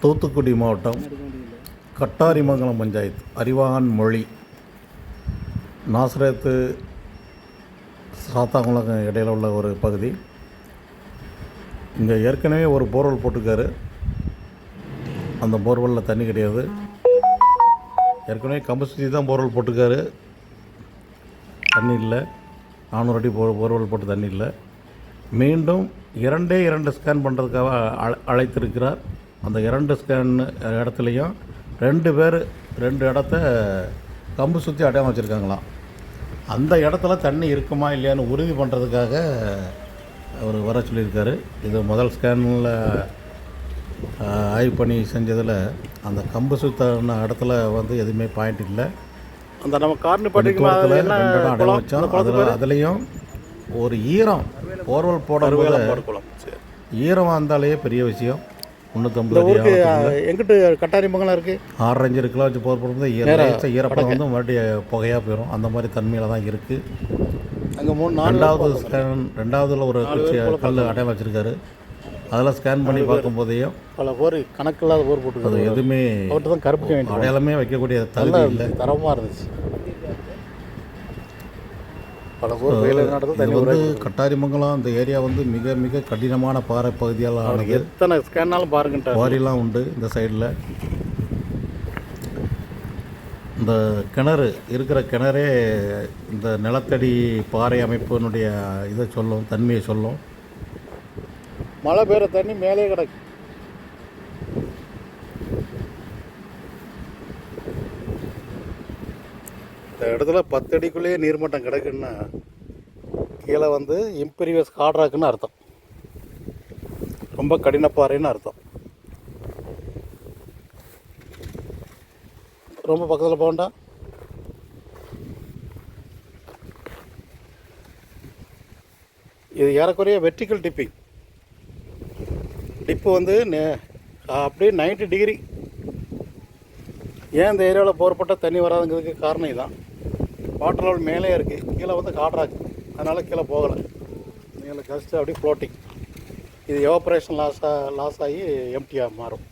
தூத்துக்குடி மாவட்டம் கட்டாரிமங்கலம் பஞ்சாயத்து அறிவாகன் மொழி. நாசரத்து சாத்தாங்குளம் இடையில உள்ள ஒரு பகுதி. இங்கே ஏற்கனவே ஒரு போர்வெல் போட்டிருக்காரு. அந்த போர்வெல்லில் தண்ணி கிடையாது. ஏற்கனவே கம்பு சுற்றி தான் போர்வெல் போட்டிருக்காரு. தண்ணி இல்லை. நானூறு அடி போ போர்வெல் போட்டு தண்ணி இல்லை. மீண்டும் இரண்டே இரண்டு ஸ்கேன் பண்ணுறதுக்காக அழை அழைத்திருக்கிறார். அந்த இரண்டு ஸ்கேன் இடத்துலையும் ரெண்டு பேர் ரெண்டு இடத்த கம்பு சுற்றி அடையாளம் வச்சுருக்காங்களாம். அந்த இடத்துல தண்ணி இருக்குமா இல்லையான்னு உறுதி பண்ணுறதுக்காக அவர் வர சொல்லியிருக்காரு. இது முதல் ஸ்கேனில் ஆய்வு பண்ணி செஞ்சதில் அந்த கம்பு சுத்தான இடத்துல வந்து எதுவுமே பாயிண்ட் இல்லை. அந்த நம்ம கார்னு பாட்டிக்கு பனிக்கூடத்தில் என்ன ரெண்டு இடம் அடை குளம்? வச்சோம். அதில் அதுலேயும் ஒரு ஈரம் போர்வெல் போடும்போது ஈரம் வந்தாலே பெரிய விஷயம். முந்நூற்றம்பது அடி ஊருக்கு. எங்கிட்டு கட்டாரி மங்கலம் இருக்கு? ஆறு அஞ்சு கிலோ வச்சு போர் போடும்போது ஈரம் ஈரப்படம் வந்து மறுபடியும் புகையாக போயிடும் அந்த மாதிரி தன்மையில் தான் இருக்குது அங்கே மூணு ரெண்டாவது ஸ்கேன் ரெண்டாவதுல ஒரு கல் அடையாளம் வச்சுருக்காரு. அதெல்லாம் ஸ்கேன் பண்ணி பார்க்கும்போதையும் பல போர் கணக்கில்லாத போர் அது போட்டுருக்காரு எதுவுமே தான் கருப்பிக்க வேண்டியது. அடையாளமே வைக்கக்கூடிய தகுதி இல்லை. தரமாக இருந்துச்சு. பல தண்ணி வந்து கட்டாரிமங்கலம் அந்த ஏரியா வந்து மிக மிக கடினமான பாறை பகுதியால் ஆனது. எத்தனை ஸ்கேன்னாலும் பாருங்கன்ட்டார். குவாரிலாம் உண்டு இந்த சைடில் இந்த கிணறு இருக்கிற கிணறே இந்த நிலத்தடி பாறை அமைப்பினுடைய இதை சொல்லும் தன்மையை சொல்லும். மழை பெய்கிற தண்ணி மேலே கிடக்கு. இந்த இடத்துல பத்து அடிக்குள்ளேயே நீர்மட்டம் கிடக்குன்னா கீழே வந்து இம்பீரியஸ் காட்ராக்குன்னு அர்த்தம். ரொம்ப கடினப்பாறைன்னு அர்த்தம். ரொம்ப பக்கத்தில் போகண்டா இது ஏறக்குறைய வெர்டிக்கல் டிப்பிங் டிப்பு வந்து நே- அப்படியே 90 டிகிரி ஏன் இந்த ஏரியாவில் போர்ப்பட்ட தண்ணி வராதுங்கிறதுக்கு காரணம் இதுதான் வாட்டர் லெவல் மேலே இருக்குது கீழே வந்து காட்ராக்கு அதனால் கீழே போகலை. மேலே ஜஸ்ட் அப்படியே ஃப்ளோட்டிங் இது எவாப்ரேஷன் லாஸாக லாஸ் ஆகி எம்டியாக மாறும்.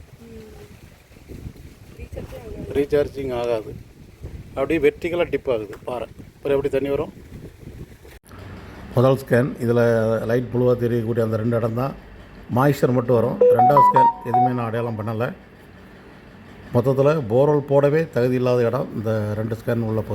ரீசார்ஜிங் ஆகாது. அப்படியே வெர்டிக்கலாக டிப் ஆகுது பாறை. அப்புறம் எப்படி தண்ணி வரும்? முதல் ஸ்கேன் இதில் லைட் புழுவாக தெரியக்கூடிய அந்த ரெண்டு இடம் தான். மாய்ஸ்சர் மட்டும் வரும். ரெண்டாவது ஸ்கேன் எதுவுமே நான் அடையாளம் பண்ணலை. மொத்தத்தில் போர்வெல் போடவே தகுதி இல்லாத இடம். இந்த ரெண்டு ஸ்கேன் உள்ள பகுதி.